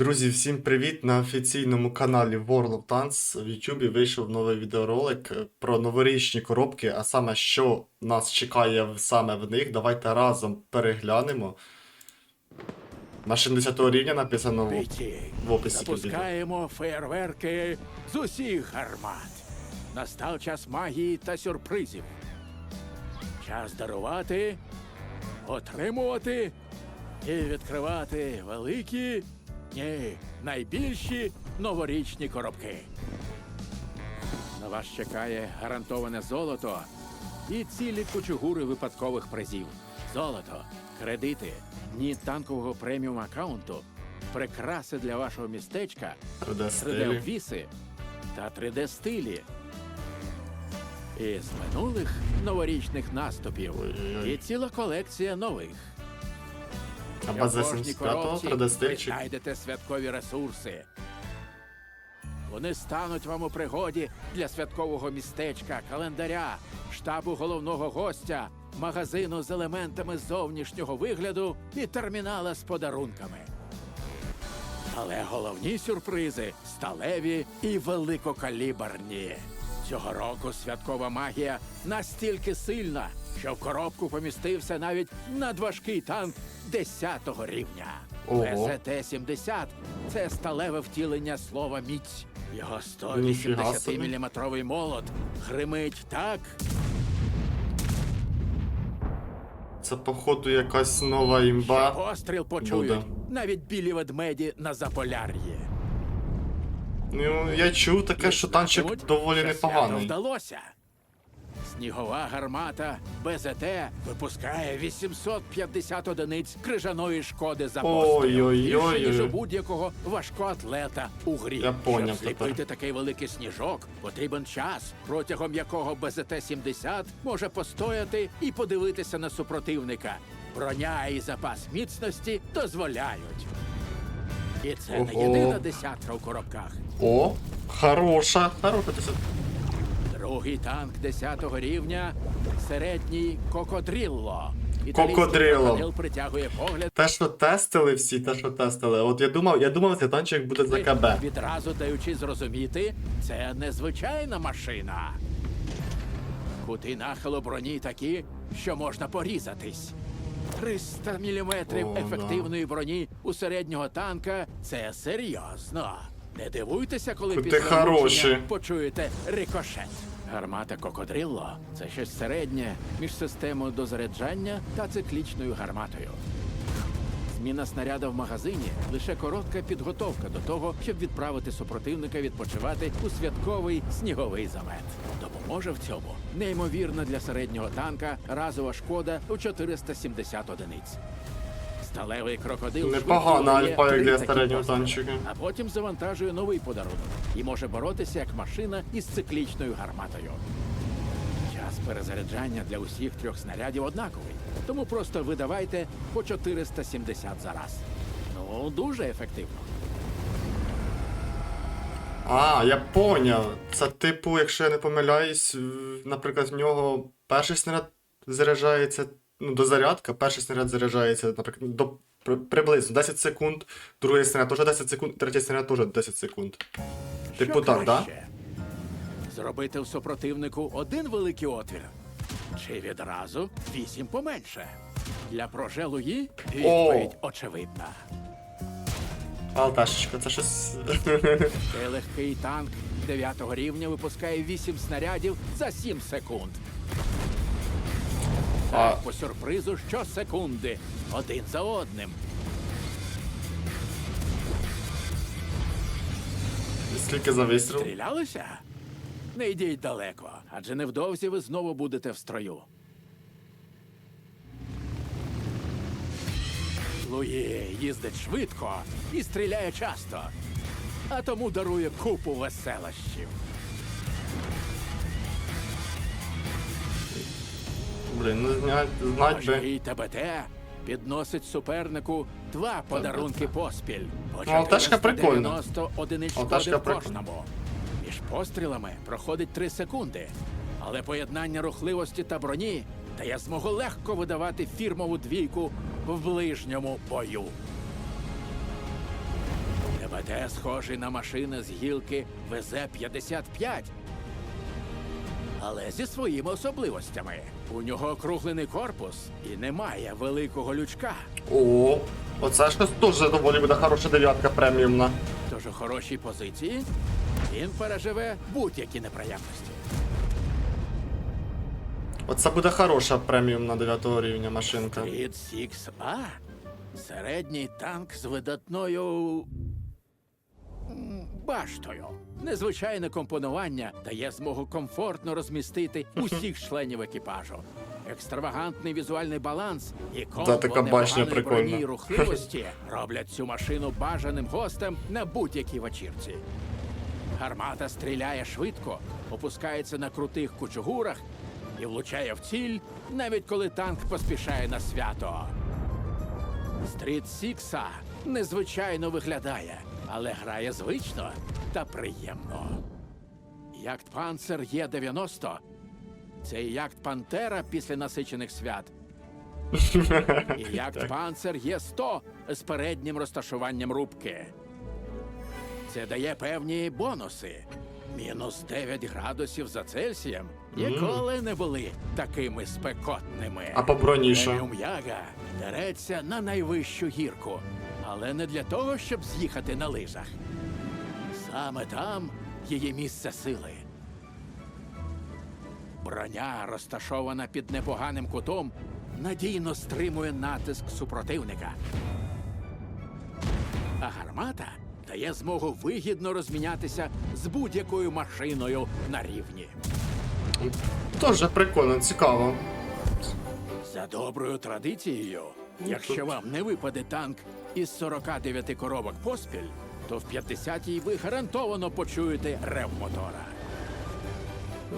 Друзі, всім привіт! На офіційному каналі World of Tanks в YouTube вийшов новий відеоролик е, про новорічні коробки, а саме що нас чекає саме в них. Давайте разом переглянемо. На 60 рівня написано в- в описі. Запускаємо фейерверки з усіх гармат. Настав час магії та сюрпризів. Час дарувати, отримувати і відкривати великі, ні, найбільші новорічні коробки. На вас чекає гарантоване золото і цілі кучугури випадкових призів. Золото, кредити, дні танкового преміум аккаунту, прикраси для вашого містечка, 3D стилі. 3D-обвіси та 3D-стилі. Із минулих новорічних наступів і ціла колекція нових. А база кожній 75 коробці 3D ви стильчик. знайдете святкові ресурси. Вони стануть вам у пригоді для святкового містечка, календаря, штабу головного гостя, магазину з елементами зовнішнього вигляду і термінала з подарунками. Але головні сюрпризи сталеві і великокаліберні. Цього року святкова магія настільки сильна, що в коробку помістився навіть надважкий танк 10-го рівня. Ого. ПЗТ-70 – це сталеве втілення слова міць. Його Ніфіга собі. 180-мм молот гримить так, Це, походу, якась нова що імба. постріл почують буде. навіть білі ведмеді на Заполяр'ї. Ну, я чув таке, що танчик доволі що свято непоганий. вдалося. Снігова гармата БЗТ випускає 850 одиниць крижаної шкоди за. Ой-ой-ой. Ніж у будь-якого важкого атлета у грі. Я поняв Щоб зліпити тепер. такий великий сніжок, потрібен час, протягом якого БЗТ-70 може постояти і подивитися на супротивника. Броня і запас міцності дозволяють. І це не Ого. єдина десятка у коробках. О, хороша, хороша. десят- Другий танк 10-го рівня середній Кокодрілло. Кокодрілло. крокодил притягує погляд. Те, що тестили всі, те, що тестили. От я думав, я думав, цей танчик буде за КБ. Відразу даючи зрозуміти, це незвичайна машина. Кути нахилу броні такі, що можна порізатись. 300 міліметрів О, ефективної броні у середнього танка це серйозно. Не дивуйтеся, коли після влучення почуєте рикошет. Гармата Кокодрилло це щось середнє між системою дозаряджання та циклічною гарматою. Зміна снаряда в магазині лише коротка підготовка до того, щоб відправити супротивника відпочивати у святковий сніговий замет. Допоможе в цьому неймовірна для середнього танка разова шкода у 470 одиниць. Сталевий крокодил Непогана швидко альфа, як для такі середнього постріли, танчика. А потім завантажує новий подарунок і може боротися як машина із циклічною гарматою. Час перезаряджання для усіх трьох снарядів однаковий, тому просто видавайте по 470 за раз. Ну, дуже ефективно. А, я поняв. Це типу, якщо я не помиляюсь, в- наприклад, в нього перший снаряд заряджається, ну, до зарядка, перший снаряд заряджається, наприклад, до при- приблизно 10 секунд, другий снаряд теж 10 секунд, третій снаряд теж 10 секунд. Типу так, да? Зробити в супротивнику один великий отвір. Чи відразу вісім поменше. Для прожелуї відповідь очевидна. Алташечка, це щось. Цей легкий танк 9 рівня випускає 8 снарядів за 7 секунд. А- по сюрпризу щосекунди. Один за одним. Скільки за вистріл? Стрілялися? Не йдіть далеко, адже невдовзі ви знову будете в строю. Луї їздить швидко і стріляє часто, а тому дарує купу веселощів. Блін, ну знать, знать би. Важкий ТБТ підносить супернику два подарунки поспіль. По Ну, алташка прикольна. одиниць Алташка шкоди в прикольна. кожному. Між пострілами проходить 3 секунди. Але поєднання рухливості та броні дає змогу легко видавати фірмову двійку в ближньому бою. ПТ схожий на машини з гілки ВЗ-55. Але зі своїми особливостями. У нього округлений корпус і немає великого лючка. О, оце ж теж доволі буде хороша дев'ятка преміумна. Тож у хорошій позиції він переживе будь-які неприємності. Оце буде хороша преміумна 9 рівня машинка. Рід 6А середній танк з видатною баштою. Незвичайне компонування дає змогу комфортно розмістити усіх членів екіпажу. Екстравагантний візуальний баланс і комбо така башня непоганої прикольна. броні і рухливості роблять цю машину бажаним гостем на будь-якій вечірці. Гармата стріляє швидко, опускається на крутих кучугурах і влучає в ціль, навіть коли танк поспішає на свято. Стріт Сікса незвичайно виглядає, але грає звично та приємно. Якт Панцер Є-90 це якт Пантера після насичених свят. І якт Панцер Є-100 з переднім розташуванням рубки. Це дає певні бонуси. Мінус 9 градусів за Цельсієм ніколи не були такими спекотними. А по броні що? Преміум Яга дереться на найвищу гірку, але не для того, щоб з'їхати на лижах. Саме там її місце сили. Броня, розташована під непоганим кутом, надійно стримує натиск супротивника. А гармата дає змогу вигідно розмінятися з будь-якою машиною на рівні. Тоже прикольно, цікаво. За доброю традицією, якщо вам не випаде танк із 49 коробок поспіль, то в 50-й ви гарантовано почуєте рев мотора.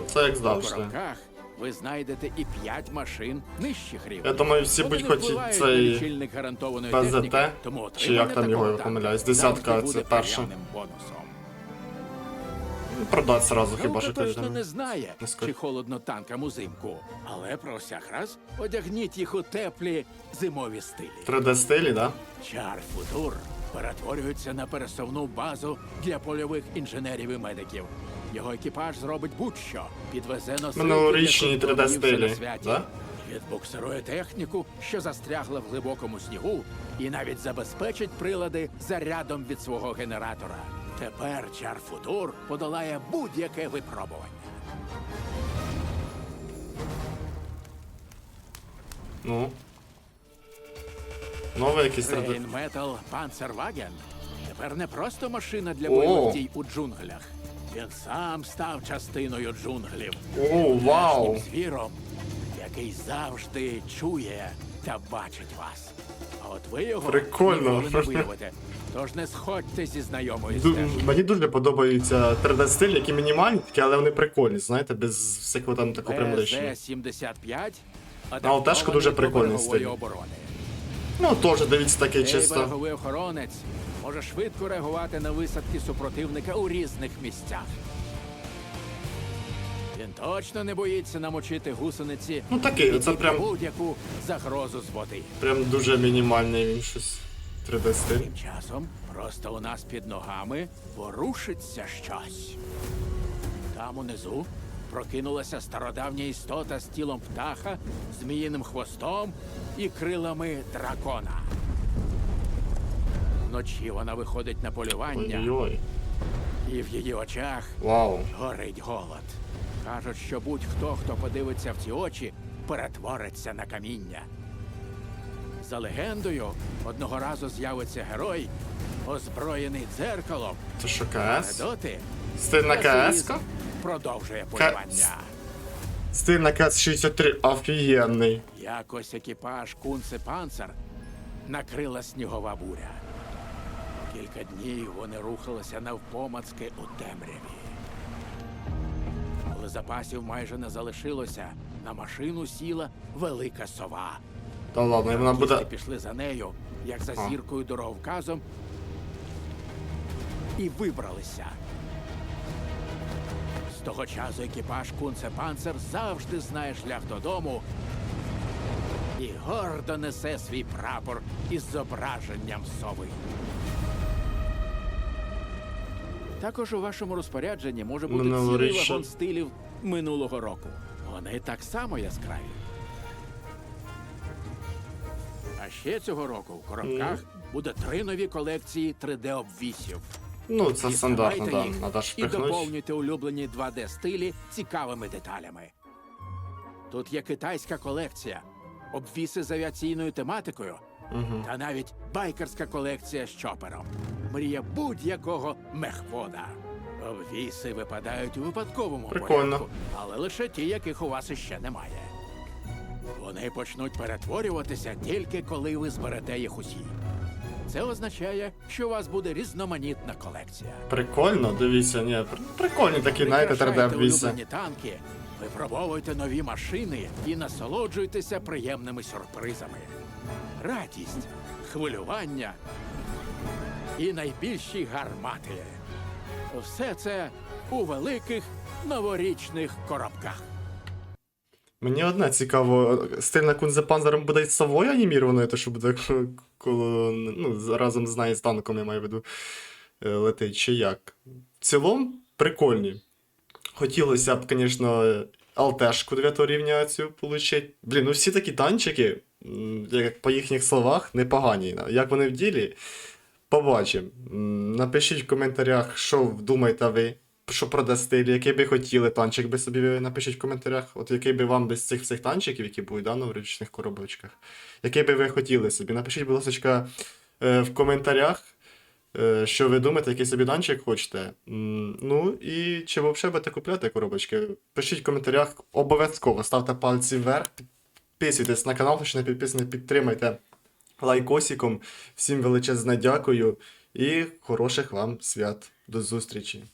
Це як У завжди. коробках ви знайдете і 5 машин нижчих рівнів. Я думаю, всі Вони будь впливають на цей лічильник гарантованої ПЗТ, техніки, тому чи як отримання там його, такого я танка помиляюсь, завжди десятка буде це перша. приємним бонусом. Продать сразу хіба що точно теж. не знає, скажу. чи холодно танкам узимку, але про всяк раз одягніть їх у теплі зимові стилі. 3D стилі, да? Чар Футур перетворюється на пересувну базу для польових інженерів і медиків. Його екіпаж зробить будь-що, підвезе носилки Минулорічні для 3D стилі, да? відбуксирує техніку, що застрягла в глибокому снігу, і навіть забезпечить прилади зарядом від свого генератора. Тепер Чар Футур подолає будь-яке випробування. Ну. Новий якийсь 3D. Рейнметал Панцерваген тепер не просто машина для бойових дій у джунглях. Він сам став частиною джунглів. О, вау! Звіром, який завжди чує та бачить вас. А от ви його Прикольно. не виявите. Тож не сходьте зі знайомої Ду- стежки. Мені дуже подобаються 3D стилі, які мінімальні, такі, але вони прикольні, знаєте, без всякого там такого примлищення. БЗ-75 А ОТшка дуже прикольний стиль. оборони. Ну, теж дивіться такий Цей чисто. береговий охоронець може швидко реагувати на висадки супротивника у різних місцях. Він точно не боїться намочити гусениці Ну, такий, і оце прям- будь-яку загрозу з води. Прям дуже мінімальний він щось. 3D стиль. Тим часом просто у нас під ногами ворушиться щось. Там унизу прокинулася стародавня істота з тілом птаха, зміїним хвостом і крилами дракона. Вночі вона виходить на полювання, Ой-ой. і в її очах Вау. горить голод. Кажуть, що будь-хто, хто подивиться в ці очі, перетвориться на каміння. За легендою, одного разу з'явиться герой, озброєний дзеркалом. Це що КС? Анекдоти Стиль КС? Продовжує полювання. Стиль на КС 63 офігенний. Якось екіпаж Кунце Панцер накрила снігова буря. Кілька днів вони рухалися навпомацки у темряві. Коли запасів майже не залишилося, на машину сіла велика сова. Та ладно, і вона буде. пішли за нею, як за зіркою дороговказом, і вибралися. З того часу екіпаж Кунце Панцер завжди знає шлях додому і гордо несе свій прапор із зображенням сови. Також у вашому розпорядженні може бути Минулоріччя. цілий вагон стилів минулого року. Вони так само яскраві. Ще цього року в коробках буде три нові колекції 3D-обвісів. Ну, це стандартно, да. їх Надо ж і доповнюйте улюблені 2D-стилі цікавими деталями. Тут є китайська колекція, обвіси з авіаційною тематикою, та навіть байкерська колекція з чопером. Мрія будь-якого мехвода. Обвіси випадають у випадковому Прикольно. порядку, але лише ті, яких у вас іще немає. Вони почнуть перетворюватися тільки коли ви зберете їх усі. Це означає, що у вас буде різноманітна колекція. Прикольно, дивіться, ні, прикольні такі, знаєте, 3D Прикрашайте улюблені танки, випробовуйте нові машини і насолоджуйтеся приємними сюрпризами. Радість, хвилювання і найбільші гармати. Все це у великих новорічних коробках. Мені одне цікаво, стиль на Кунзепанзером буде совою анімірованою, то що буде коло, ну, разом з нею з танком, я маю в виду, е, летить, чи як. В цілому, прикольні. Хотілося б, звісно, алтешку 9 рівня цю отримати. Блін, ну всі такі танчики, як по їхніх словах, непогані. Як вони в ділі, побачимо. Напишіть в коментарях, що думаєте ви, що про стиль, який би хотіли танчик би собі напишіть в коментарях, от який би вам без цих всіх танчиків, які будуть да, в ручних коробочках, який би ви хотіли собі. Напишіть, будь ласка, е, в коментарях. е, Що ви думаєте, який собі танчик хочете? Ну і чи ви взагалі будете купляти коробочки? Пишіть в коментарях обов'язково, ставте пальці вверх, підписуйтесь на канал, якщо не підписані, підтримайте лайкосиком. Всім величезне дякую і хороших вам свят. До зустрічі!